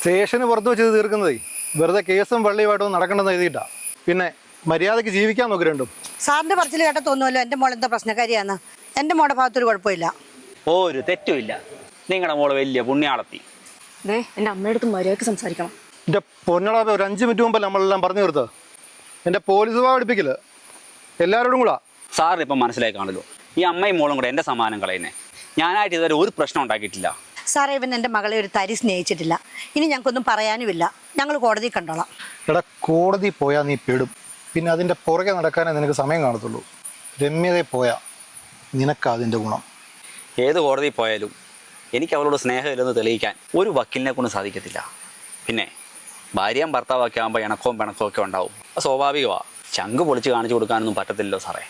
സ്റ്റേഷന് പുറത്ത് വെച്ച് തീർക്കുന്നത്. വെറുതെ കേസും വെള്ളിയുമായിട്ടൊന്നും നടക്കണമെന്ന് എഴുതിട്ടാ പിന്നെ മര്യാദയ്ക്ക് ജീവിക്കാൻ നോക്കി രണ്ടും. സാറിന്റെ പറച്ചിൽ കേട്ട തോന്നുമല്ലോ എന്റെ മോൾ എന്താ പ്രശ്നക്കാരിയാന്ന്? എന്റെ മോളുടെ ഭാഗത്തൊരു കുഴപ്പമില്ല. ഒരു തെറ്റുമില്ല. നിങ്ങളുടെ മോൾ വലിയ പുണ്യാളത്തി. ദേ അമ്മയടുത്ത് അമ്മയുടെ മര്യാദയ്ക്ക് സംസാരിക്കണം. എന്റെ പൊന്നളാപ്പ ഒരു അഞ്ച് മിനിറ്റ് മുമ്പല്ല നമ്മളെല്ലാം പറഞ്ഞു തീർത്തത്? എന്റെ പോലീസ് ഭാവം അടുപ്പിക്കൽ എല്ലാവരോടും കൂടാ. സാറിന് ഇപ്പം മനസ്സിലായി കാണുമല്ലോ. ഈ അമ്മയും മോളും കൂടെ എന്റെ സമ്മാനം കളയുന്നേ. ഞാനായിട്ട് ഇതുവരെ ഒരു പ്രശ്നം ഉണ്ടാക്കിയിട്ടില്ല. സാറേ ഇവൻ എന്റെ മകളെ ഒരു തരി സ്നേഹിച്ചിട്ടില്ല. ഇനി ഞങ്ങൾക്കൊന്നും പറയാനുമില്ല. ഞങ്ങൾ കോടതി കണ്ടോളാം. എടാ കോടതി പോയാൽ നീ പെടും. പിന്നെ അതിന്റെ പുറകെ നടക്കാനേ നിനക്ക് സമയം കാണത്തുള്ളൂ. രമ്യതയെ പോയാ നിനക്ക് അതിന്റെ ഗുണം. ഏത് കോടതി പോയാലും എനിക്ക് അവളോട് സ്നേഹമില്ലെന്ന് തെളിയിക്കാൻ ഒരു വക്കീലിനെ കൊണ്ട് സാധിക്കത്തില്ല. പിന്നെ ഭാര്യയും ഭർത്താവൊക്കെ ആകുമ്പോൾ ഇണക്കവും പിണക്കവും ഒക്കെ ഉണ്ടാവും. അത് സ്വാഭാവികമാണ് ചങ്ക് പൊളിച്ച് കാണിച്ചു കൊടുക്കാനൊന്നും പറ്റത്തില്ലല്ലോ സാറേ.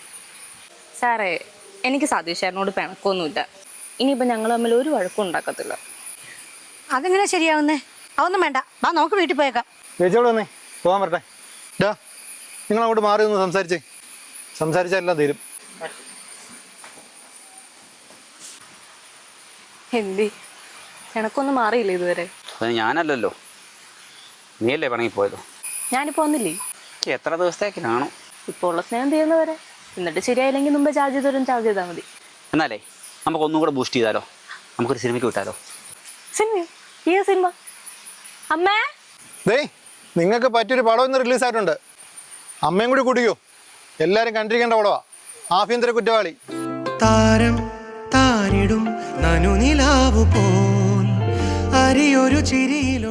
സാറേ എനിക്ക് സതീഷ് ചേട്ടനോട് പിണക്കൊന്നുമില്ല ഇനിയിപ്പോൾ ഞങ്ങൾ തമ്മിൽ ഒരു വഴക്കും ഉണ്ടാക്കത്തില്ല. അതെങ്ങനെ ശരിയാവുന്നേ? അതൊന്നും വേണ്ട. വാ നമുക്ക് വീട്ടിൽ പോയേക്കാം. ചേച്ചിയോട് വന്നേ. പോകാൻ ഡാ നിങ്ങൾ അങ്ങോട്ട് മാറി ഒന്ന് സംസാരിച്ചേ. സംസാരിച്ചാൽ എല്ലാം തീരും. എന്തി? എനക്കൊന്നും മാറിയില്ല ഇതുവരെ? അത് ഞാനല്ലല്ലോ. നീയല്ലേ പിണങ്ങിപ്പോയത് ഞാനിപ്പോ വന്നില്ലേ? എത്ര ദിവസത്തേക്ക് കാണും. ഇപ്പോൾ ഉള്ള സ്നേഹം തീർന്നവരെ എന്നിട്ട് ശരിയായില്ലെങ്കിൽ മുമ്പേ ചാർജ് ചെയ്തവരും ചാർജ് ചെയ്താൽ മതി. എന്നാലേ നമുക്ക് ഒന്നും കൂടെ ബൂസ്റ്റ് ചെയ്താലോ? നമുക്കൊരു സിനിമയ്ക്ക് വിട്ടാലോ? സിനിമ സിനിമ അമ്മേ? ദേ നിങ്ങൾക്ക് പറ്റിയൊരു പടം ഇന്ന് റിലീസായിട്ടുണ്ട് അമ്മയും കൂടി കൂട്ടിക്കോ എല്ലാരും കണ്ടിരിക്കേണ്ട പടവാ. ആഭ്യന്തര കുറ്റവാളി. താരം താരിടും നനുനിലാവു പോൽ അരിയൊരു ചിരിയിൽ